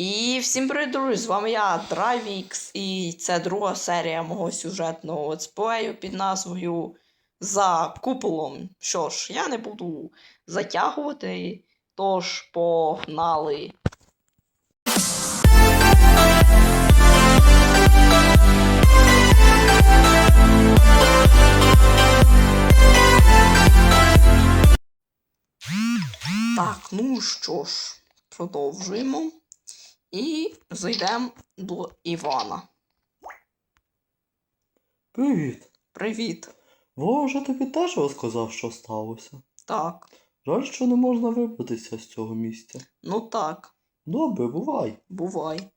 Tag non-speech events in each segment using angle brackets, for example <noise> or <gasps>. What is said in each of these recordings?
І всім привіт, друзі! З вами я, Драйвікс, і це друга серія мого сюжетного летсплею під назвою За куполом. Що ж, я не буду затягувати, тож погнали. Так, ну що ж, продовжуємо. І зайдемо до Івана. Привіт. Привіт. Боже, тобі теж розказав, що сталося. Так, Жаль, що не можна вибратися з цього місця. ну так, Добре, бувай. бувай.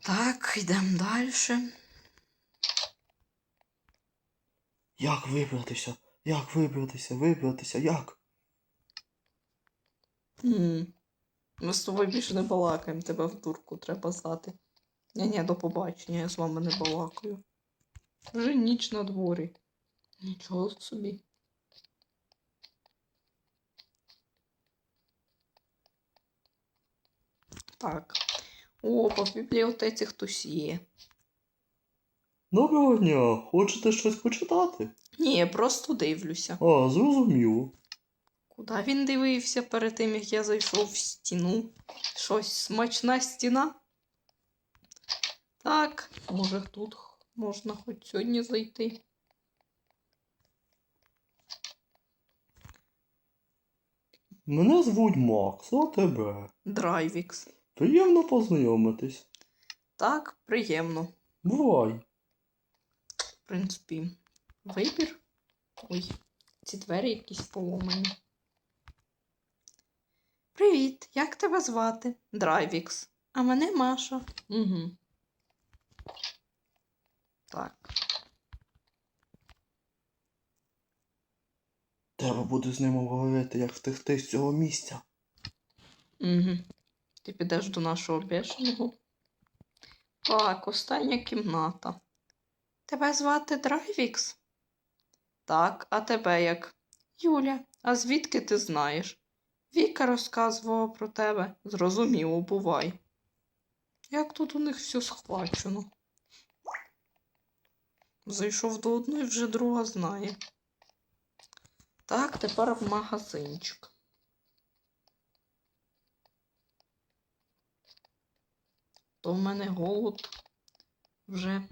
Так, йдемо далі. Як вибратися? Як вибратися? Вибратися? Як? Хм. Ми з тобою більше не балакаємо, тебе в дурку треба знати. Ні-ні, до побачення, я з вами не балакаю. Вже ніч на дворі. Нічого собі. Так. Опа, в бібліотеці хтось є. Доброго дня. Хочете щось почитати? Ні, я просто дивлюся. А, зрозуміло. Куди він дивився перед тим, як я зайшов в стіну? Щось смачна стіна? Так, може тут можна хоч сьогодні зайти. Мене звуть Макс, а тебе. Драйвікс. Приємно познайомитись. Так, приємно. Бувай. В принципі, вибір. Ой, ці двері якісь поломані. Привіт, як тебе звати? Драйвікс. А мене Маша. Угу. Так. Треба буде з ним говорити, як втекти з цього місця. Угу. Ти підеш до нашого бешеного. Так, остання кімната. Тебе звати Драйвікс? Так, а тебе як? Юля, а звідки ти знаєш? Віка розказувала про тебе. Зрозуміло, бувай. Як тут у них все схвачено? Зайшов до одної, вже друга знає. Так, тепер в магазинчик. то в мене голод вже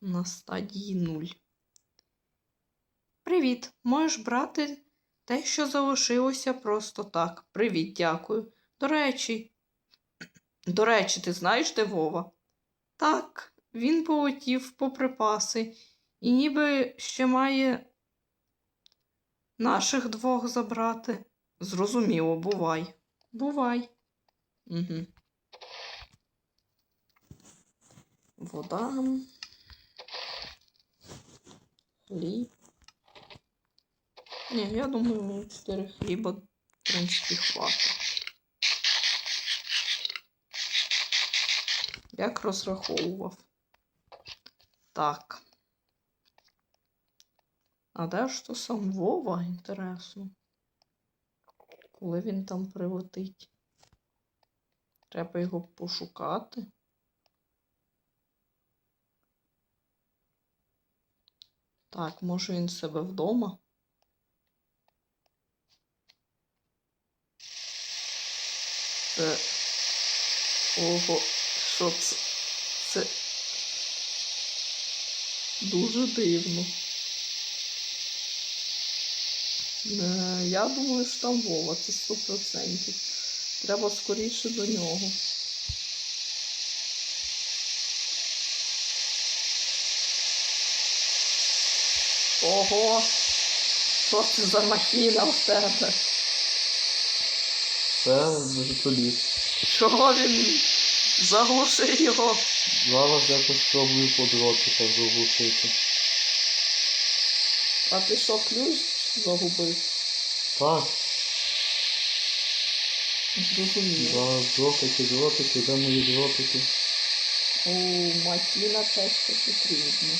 на стадії нуль. Привіт! Можеш брати те, що залишилося просто так. Привіт, дякую. До речі, до речі, ти знаєш, де Вова? Так, він полетів по припаси і ніби ще має наших двох забрати. Зрозуміло, бувай. Бувай. Угу. вода, хліб. Ні, я думаю, мені 4 хліба, в принципі, хватить. Як розраховував. Так. А де ж то сам Вова, інтересно? Коли він там прилетить? Треба його пошукати. Так, може він себе вдома? Це. Ого, що це? Це дуже дивно. Е, Я думаю, що там це 100%. Треба скоріше до нього. Ого, що це за махіна в тебе? Це вертоліт. Чого він заглушив його? Зараз якось спробую по дротиках заглушити. А ти що, ключ загубив? Так, Зрозуміло. зараз дротики, дротики, де мої дротики? О, махіна те, що потрібно.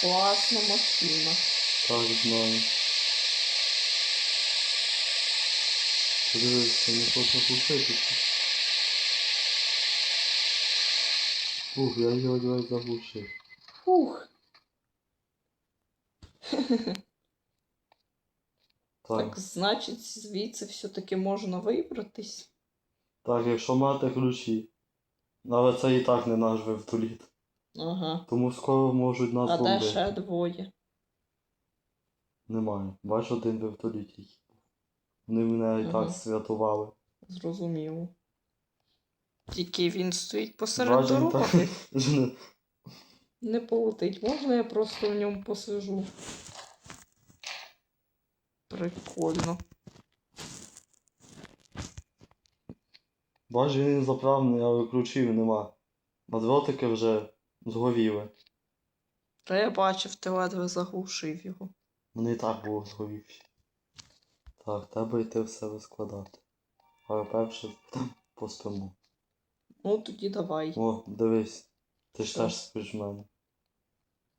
Класна машина. Так, знаю. Подивись, я не хочу глушитися. Ух, я його ледь заглушив. Фух. Так, Так, значить, звідси все-таки можна вибратись. так, якщо мати ключі. Але це і так не наш вертоліт. Ага. Тому скоро можуть нас А де ще двоє? Немає. Бач один вертоліт. Вони мене і Ага. так святували. Зрозуміло. Тільки він стоїть посеред він дороги. <laughs> Не полетить. Можна я просто в ньому посижу? Прикольно. Бач, він заправлений, але ключів нема. А вже згоріли. Та я бачив, ти ледве заглушив його. Вони і так було згорівші. Так, треба йти все розкладати. Але перше <laughs> поспимо. Ну тоді давай. О, дивись. Ти ж теж спиш в мене.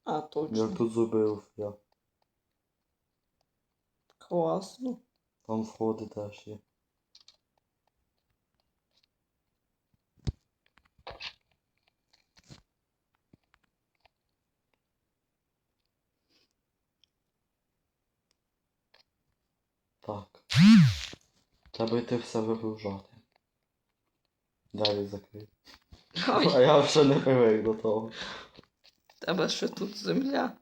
А, точно. Як тут зубив я. Класно. Там входи теж є. Так. Треба йти все вигружати. Далі закрий. А я ще не привик до того. тебе ще тут земля.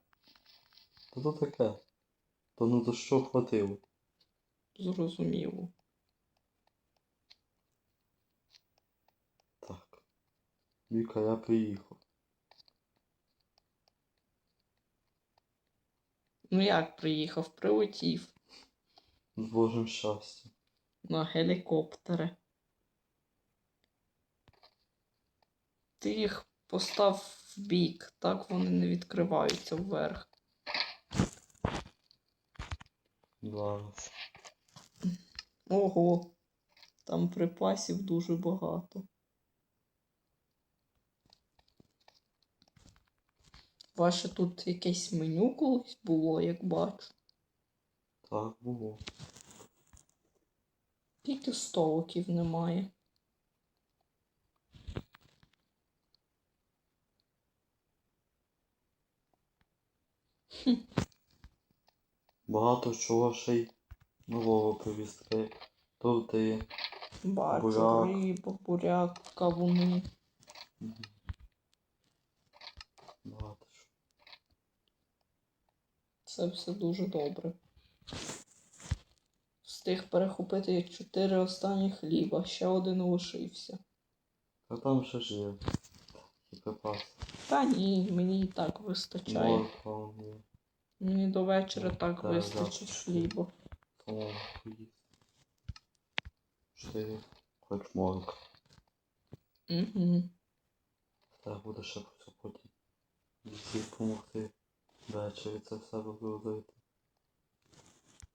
Та то таке. То ну то що хватило? Зрозуміло. Так. Віка, я приїхав. Ну як приїхав? Прилетів З Божим щастям. на гелікоптери. Ти їх постав в бік, так вони не відкриваються вверх. Зараз. Ого, там припасів дуже багато. Ваше тут якесь меню колись було, як бачу. Так було. Тільки столиків немає. Багато чого ще й нового привізки. Торти. Бачу, Буряк. риба, буряк, кавуни. Багато що. Це все дуже добре. Встиг перехопити чотири останні хліба, ще один лишився. А там ще ж є. І. Та ні, мені і так вистачає. Морква, вон є. Мені до вечора так Так, вистачить так. хліба. Чотири. Хоч морква. Угу. Треба буде ще потім. Дісі допомогти. Ввечері це все розгрузити.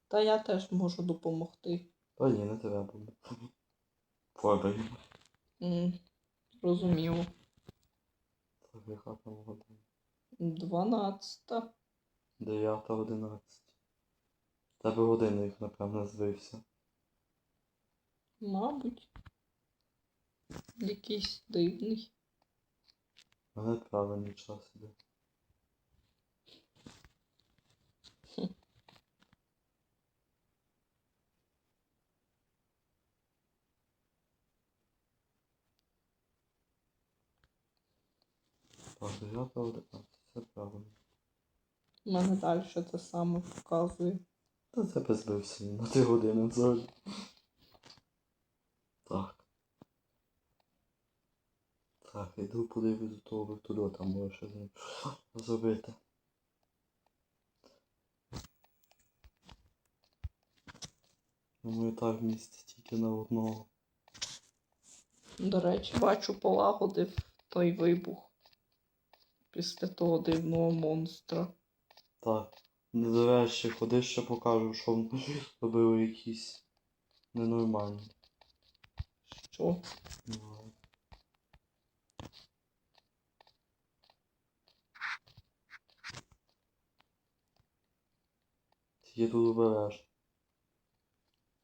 Та я теж можу допомогти. Та ні, не треба. Пробуємо. М, Зрозуміло. Так, яка там година? Дванадцята. 9.11. Тебе годинник, напевно, збився. Мабуть. Якийсь дивний. Мене правильний час іде. Так, 9.11, це правильно. У мене далі те саме показує. Та це без збився на 3 години взагалі. Так. Так, йду подивлюсь до того вертольота, може ще з ним <gasps> зробити. Думаю, так в місті тільки на одного. До речі, бачу, полагодив той вибух. Після того дивного монстра. Так. Не до речі, ходи ще покажу, що в- <laughs> робили якісь ненормальні. Що? Ну, Тільки тут обережно.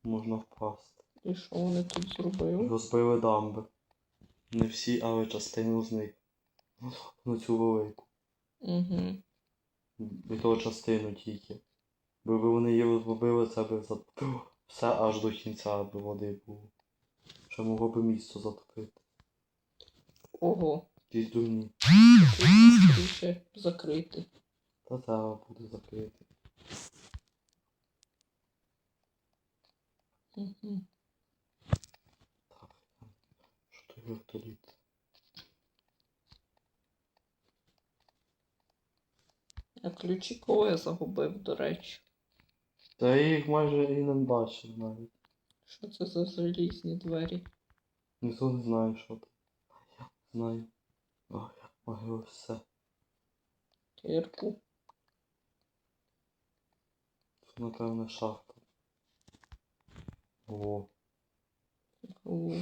Можна впасти. І що вони тут зробили? Розбили дамби. Не всі, але частину з них. Ну цю велику. Угу. І то частину тільки. Бо вони її розбили, це би затопило все аж до кінця, аби води було. Ще могло би місто затопити. Ого. Якісь дурні. Скоріше закрити. Та треба буде закрити. Угу. Так. Що той вертоліт? А ключі кого я загубив, до речі. Та я їх майже і не бачив навіть. Що це за залізні двері? Ніхто не знає, що там. А я знаю. Ой, ой, ось все. Кирку. Це, напевне, шахта. О. О.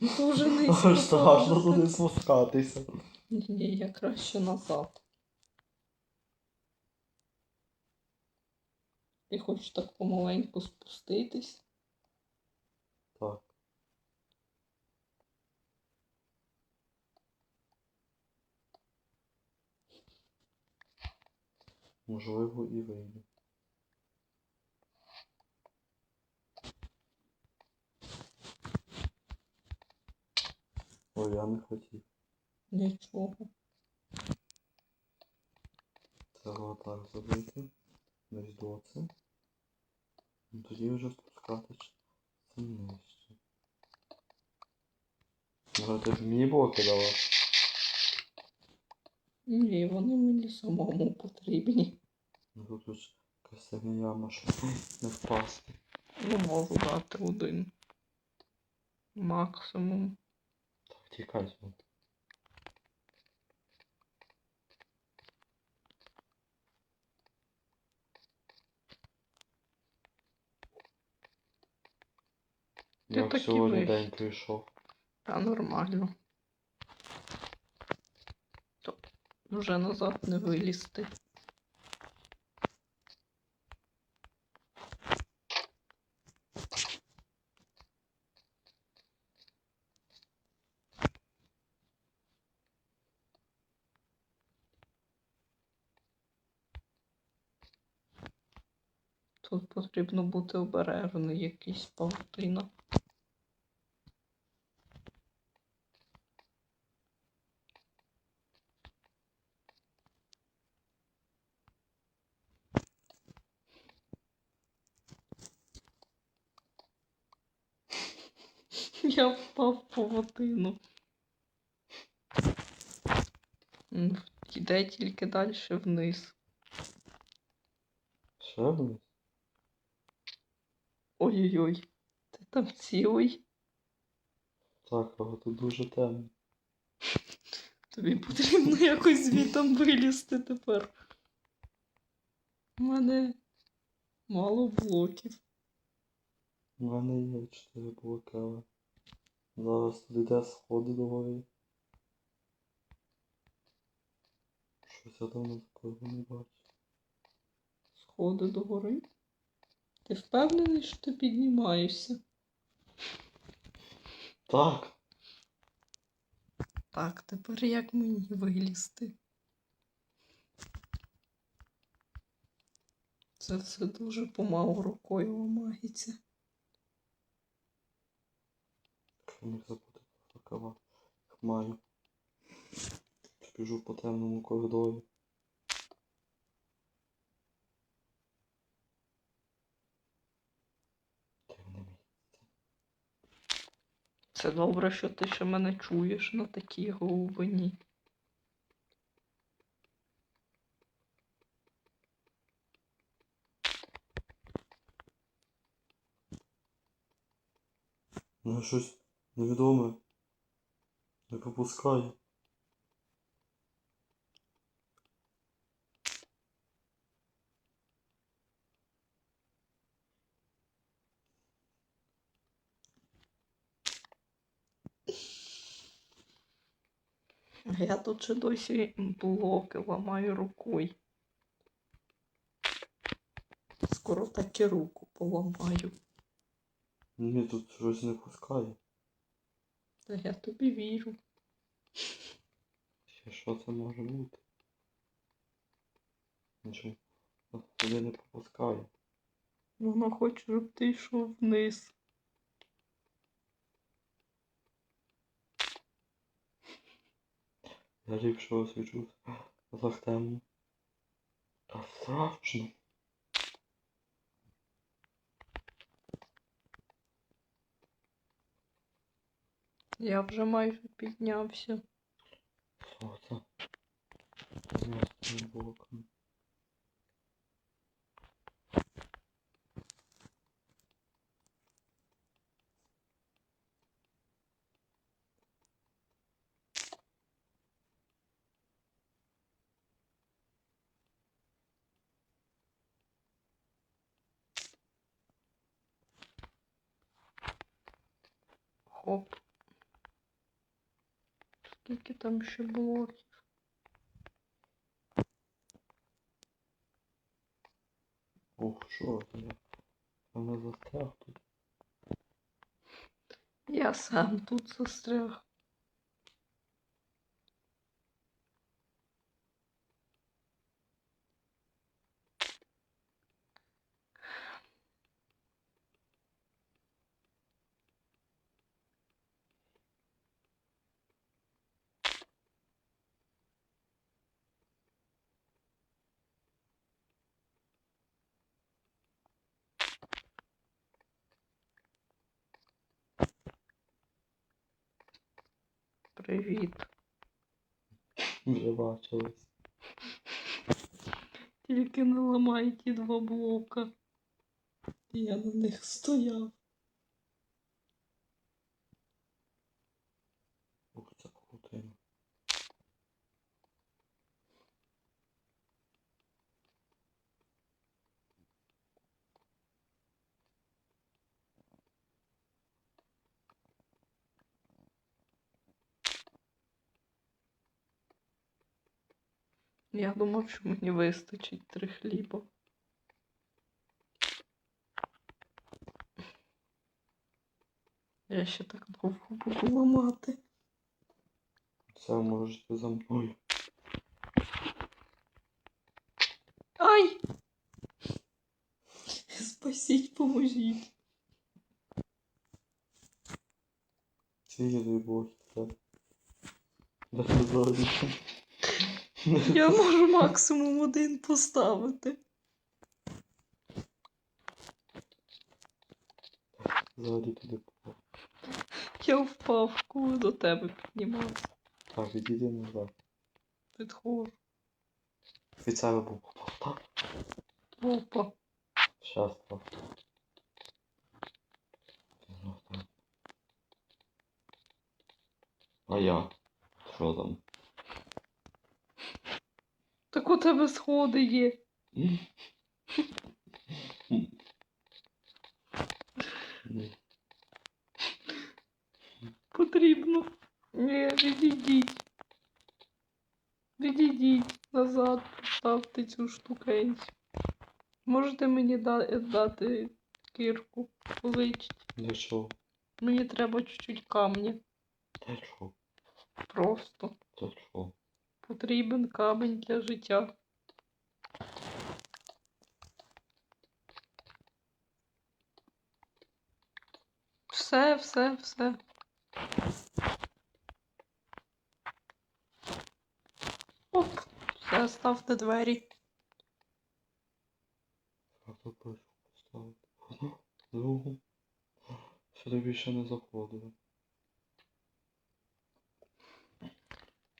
<laughs> Дуже низько. Страшно туди спускатися. Ні, я краще назад. Ти хочеш так помаленьку спуститись? Так. Можливо, і вийде. Ой, я не хотів. Нічого. Треба так зробити. Десь до. Ну, тоді вже спускатись це нижче. Може ти б мені блоки дала? Ні, вони мені самому потрібні. Ну тут ж синя яма, щоб не впасти. Ну, можу дати один. Максимум. Так, тікай звідти. Ти Як сьогодні вийш. день прийшов. Та нормально. То вже назад не вилізти. Тут потрібно бути обережний, якийсь павутина. Я впав. М, Йде тільки далі вниз. Ще вниз? Ой-ой-ой. Ти там цілий? Так, але тут дуже темно. <laughs> Тобі потрібно якось звітом вилізти тепер. У мене мало блоків. У мене є 4 блоки, але зараз тут йде сходи до гори. Щось я давно такого не бачив. Сходи до гори. Ти впевнений, що ти піднімаєшся? Так, Так, тепер як мені вилізти? Це все дуже помалу рукою ламається. Міг забути про рукава. Їх маю. Біжу по темному коридорі. Це добре, що ти ще мене чуєш на такій глибині. Ну щось невідоме. Не пропускає. Я тут ще досі блоки ламаю рукою. Скоро так і руку поламаю. Ні, тут щось не пускає. Та я тобі вірю. Що це може бути? Нічого. Сюди не попускає. Вона хоче, щоб ти йшов вниз. Я ліпше освічусь за тему. Та страшно. Я вже майже піднявся. Що це? М'ясо боком. Хоп. Скільки там ще блоків? Ух, що це? Вона застряг тут. Я сам тут застряг. Привіт. Вже бачились. Тільки не ламай ті два блока. Я на них стояв. Ух, це крутина. Я думав, що мені вистачить три хліба. Я ще так довго буду ламати. Все, можете за мною. Ай! Спасіть, поможіть. Ці дві блоки треба. Да. Я можу максимум один поставити. Ззаді туди попав. Я впав, коли до тебе піднімався. Так, відійди назад. Підходжу. Від себе був попав, так? Опа. Щас так. А я? Що там? Так у тебе сходи є. Потрібно. Ні, відійдіть. Відійдіть назад, поставте цю штукенцю. Можете мені дати кірку? Позичте. Для чого? Мені треба чуть-чуть камня. Для чого? Просто. Потрібен камінь для життя. Все, все, все. Оп, все, ставте двері. Правда першу поставити. Одну, другу. Сюди більше не заходили.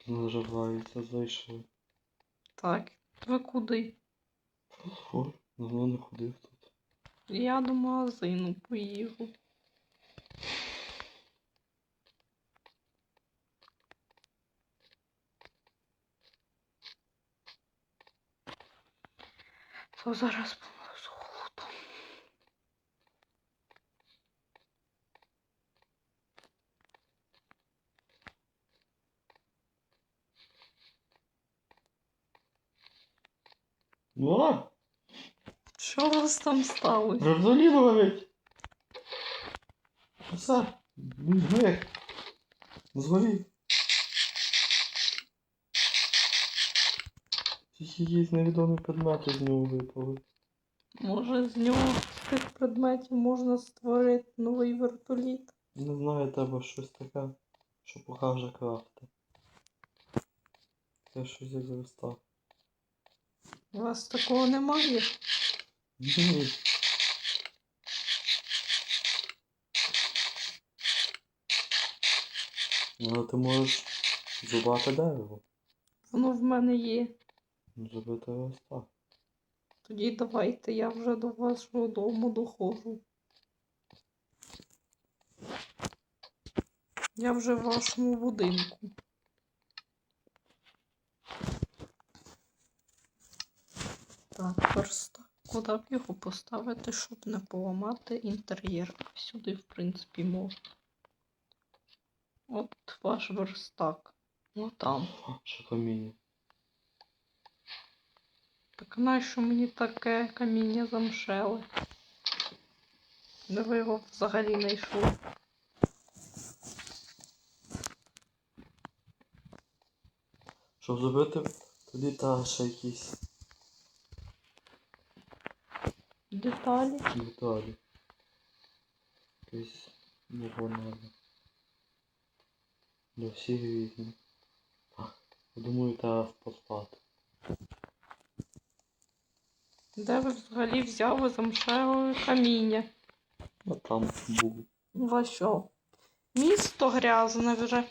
Наживається, зайшли. Так, ви куди? Ой, давно не ходив тут. Я до магазину поїду. То зараз Ну, Що у вас там сталося? Ревзолін ловить! Все, він зник. Згорів. Тільки якісь невідомі предмети з нього випали. Може, з нього з тих предметів можна створити новий вертоліт. Не знаю, треба щось таке, що покаже крафти. Це щось як верстак. У вас такого немає? Ні. Ну, ти можеш зрубати дерево. Воно в мене є. Зробити ось так. Тоді давайте, я вже до вашого дому доходжу. Я вже в вашому будинку. Так, б його поставити, щоб не поламати інтер'єр? Сюди, в принципі, можна. От ваш верстак. Ну там. Ще каміння. Так нащо мені таке каміння замшеле? Де ви його взагалі знайшли? Щоб зробити тоді та ще якісь Деталі. деталі. Його надо. Для всіх. Я думаю, треба поспати. Де ви взагалі взяли замшеле каміння? А там був. У вас що? Місто грязне вже.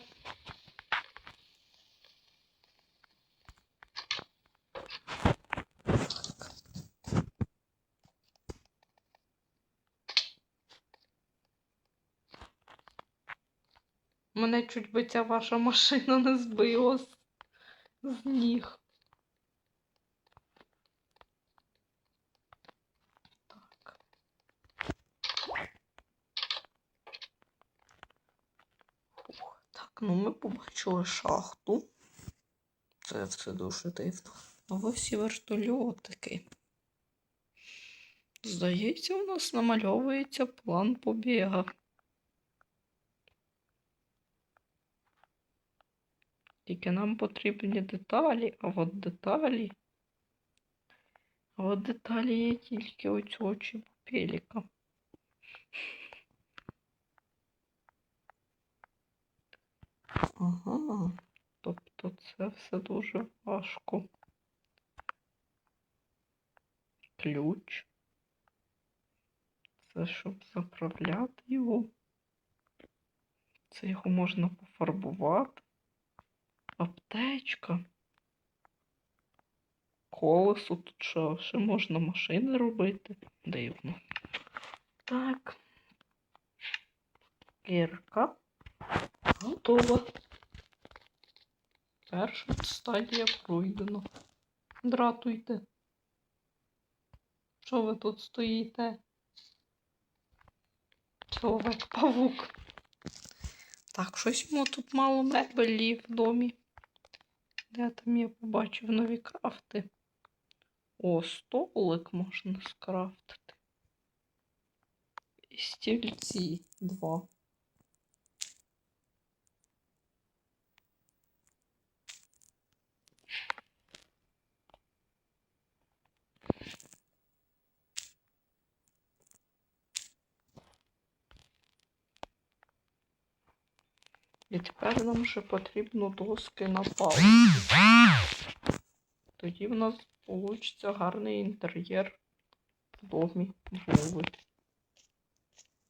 Мене чуть би ця ваша машина не збила з, з ніг. Так. Фух, Так, ну ми побачили шахту. Це все дуже дивно. А ось і вертольотики. Здається, у нас намальовується план побіга. Тільки нам потрібні деталі, а от деталі. А от деталі є тільки у цього чіпопеліка. Ага. Тобто це все дуже важко. Ключ. Це щоб заправляти його. Це його можна пофарбувати. Аптечка. Колесо тут що, ще можна машини робити. Дивно. Так. Кірка. Готова. Перша стадія пройдена. Дратуйте. Що ви тут стоїте? Чоловік-павук. Так, щось йому тут мало мебелі в домі. Де там я побачив нові крафти? О, столик можна скрафтити. І стільці два. І тепер нам ще потрібно доски на палці. Тоді в нас вийде гарний інтер'єр в домі Вови.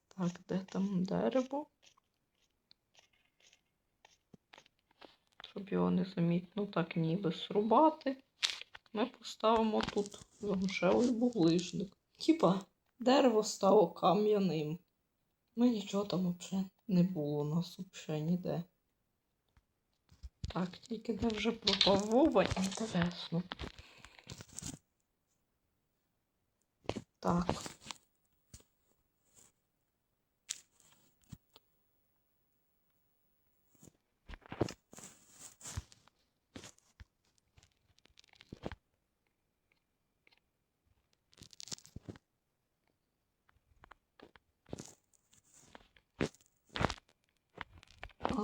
Так, де там дерево? Щоб його незамітно так ніби срубати. Ми поставимо тут замшелий буглишник. Типа, дерево стало кам'яним. Ми нічого там взагалі не було у нас взагалі ніде. Так, тільки де вже пропавова, інтересно. Так.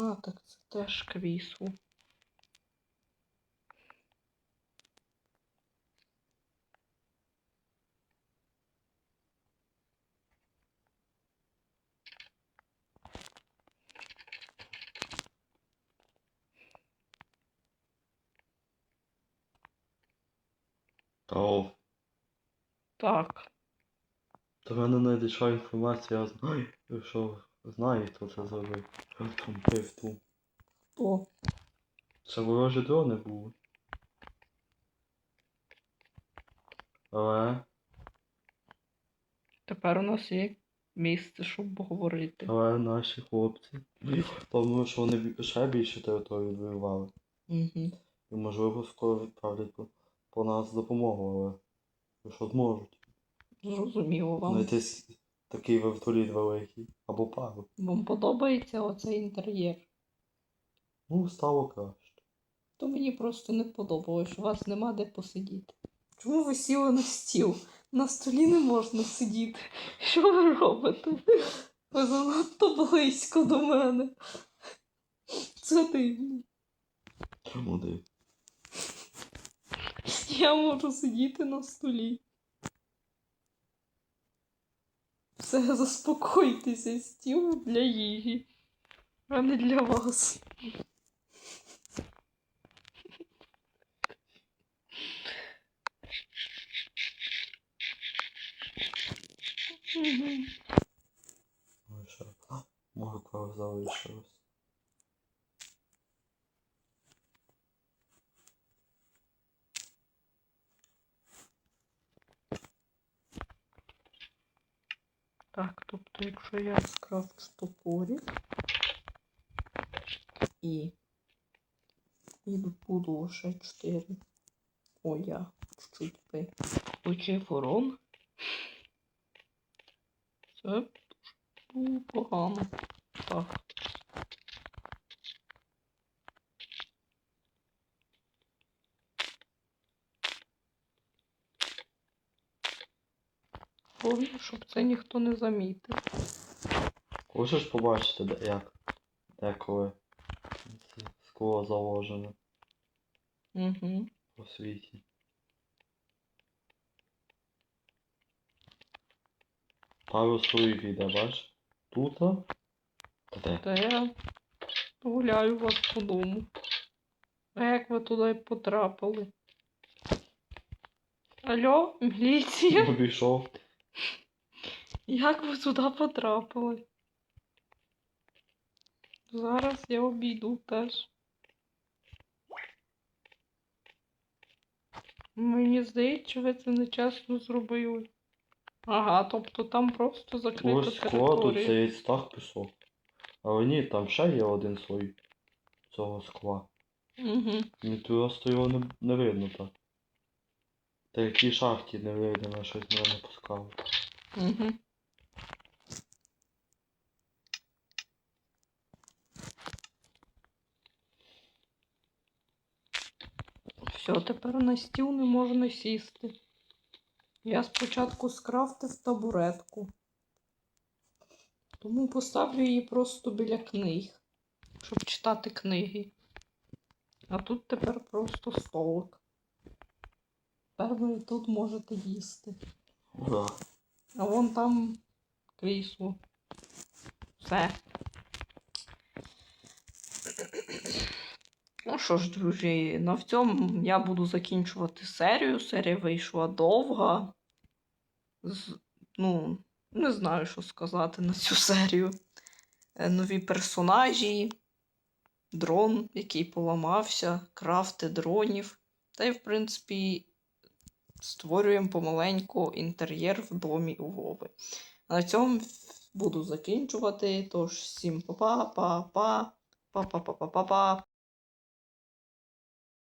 А, так це теж. Та о, Так. до мене надійшла інформація, я знаю, що знаю, хто це зробив. Там пив ту. О, Це ворожі дрони були. Але, тепер у нас є місце, щоб поговорити. але наші хлопці. Тому що вони ще більше території відвоювали. Угу. І можливо скоро відправлять по, по нас допомогу, але що зможуть. Зрозуміло вам. Знайти с- такий вертоліт великий. Або пару. Вам подобається оцей інтер'єр? Ну, стало краще. То мені просто не подобалось, що у вас нема де посидіти. Чому ви сіли на стіл? На столі не можна сидіти. Що ви робите? Ви занадто близько до мене. Це дивно. Чому див? Я можу сидіти на столі. Все, <laughs> заспокойтеся, стіл для її, а не для вас. Морква залишилась. Так, тобто, якщо я скрафчу топорик і і буду лише 4. О, я чуть-чуть би включив урон. Це дуже погано. Так. Головне, щоб це ніхто не замітив. Хочеш побачити, де, як деколи скло заложене Угу. по світі? Пару слоїв іде, бач? Тут? Та де? Та я гуляю вас по дому. А як ви туди потрапили? Алло, міліція? Обійшов. Як ви туди потрапили? Зараз я обійду теж. Мені здається, ви це нечесно зробили. Ага, тобто там просто закрита Ось скло, тут територія. цей стах пішов. Але ні, там ще є один слой цього скла. Угу. Мені просто його не, не видно так. Та якій шахті не видно, на щось мене не пускало. Угу. Все, тепер на стіл не можна сісти. Я спочатку скрафтив табуретку. Тому поставлю її просто біля книг, щоб читати книги. А тут тепер просто столик. Тепер ви тут можете їсти. А вон там крісло. Все. Що ж, друзі, на цьому я буду закінчувати серію. Серія вийшла довга. З, ну, не знаю, що сказати на цю серію. Е, Нові персонажі, дрон, який поламався, крафти дронів. Та й, в принципі, створюємо помаленьку інтер'єр в домі у Вови. На цьому буду закінчувати. Тож всім па-па, па-па, па-па-па-па-па.